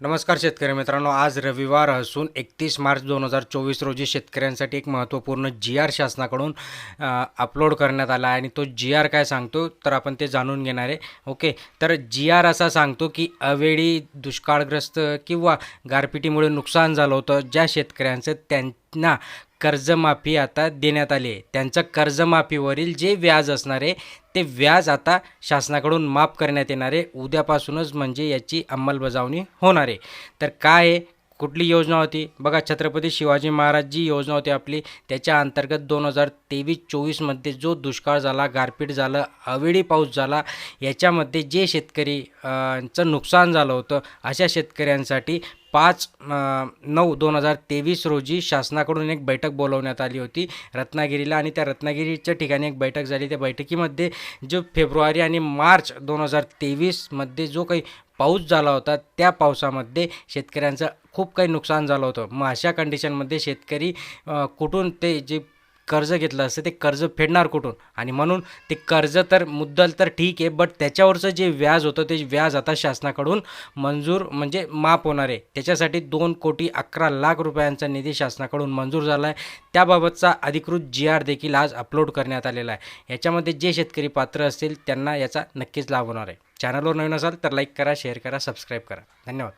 नमस्कार शेतकरी मित्रांनो आज रविवार असून एकतीस मार्च दोन हजार चोवीस रोजी शेतकऱ्यांसाठी एक महत्त्वपूर्ण जी आर शासनाकडून अपलोड करण्यात आला आहे. आणि तो जी आर काय सांगतो तर आपण ते जाणून घेणार आहे. ओके तर जी आर असा सांगतो की अवेळी दुष्काळग्रस्त किंवा गारपिटीमुळे नुकसान झालं होतं ज्या शेतकऱ्यांचं त्यांना कर्जमाफी आता देण्यात आली आहे. त्यांचं कर्जमाफीवरील जे व्याज असणार आहे ते व्याज आता शासनाकडून माफ करण्यात येणार आहे. उद्यापासूनच म्हणजे याची अंमलबजावणी होणार आहे. तर काय आहे? कुठली योजना होती? बघा छत्रपती शिवाजी महाराज जी योजना होती आपली त्याच्या अंतर्गत दोन हजार तेवीस चोवीसमध्ये जो दुष्काळ झाला गारपीट झालं अवेळी पाऊस झाला याच्यामध्ये जे शेतकरी चं नुकसान झालं होतं अशा शेतकऱ्यांसाठी पाच नऊ दोन हजार तेवीस रोजी शासनाकडून एक बैठक बोलवण्यात आली होती रत्नागिरीला. आणि त्या रत्नागिरीच्या ठिकाणी एक बैठक झाली. त्या बैठकीमध्ये जो फेब्रुवारी आणि मार्च दोन हजार तेवीसमध्ये जो काही पाऊस झाला होता त्या पावसामध्ये शेतकऱ्यांचं खूप काही नुकसान झालं होतं. मग अशा कंडिशनमध्ये शेतकरी कुठून ते जे कर्ज घेतलं असतं ते कर्ज फेडणार कुठून? आणि म्हणून ते कर्ज तर मुद्दल तर ठीक आहे बट त्याच्यावरचं जे व्याज होतं ते व्याज आता शासनाकडून मंजूर म्हणजे माफ होणार आहे. त्याच्यासाठी दोन कोटी अकरा लाख रुपयांचा निधी शासनाकडून मंजूर झाला आहे त्याबाबतचा अधिकृत जी आर देखील आज अपलोड करण्यात आलेला आहे. याच्यामध्ये जे शेतकरी पात्र असतील त्यांना याचा नक्कीच लाभ होणार आहे. चॅनलवर नवीन असाल तर लाईक करा शेअर करा सबस्क्राईब करा. धन्यवाद.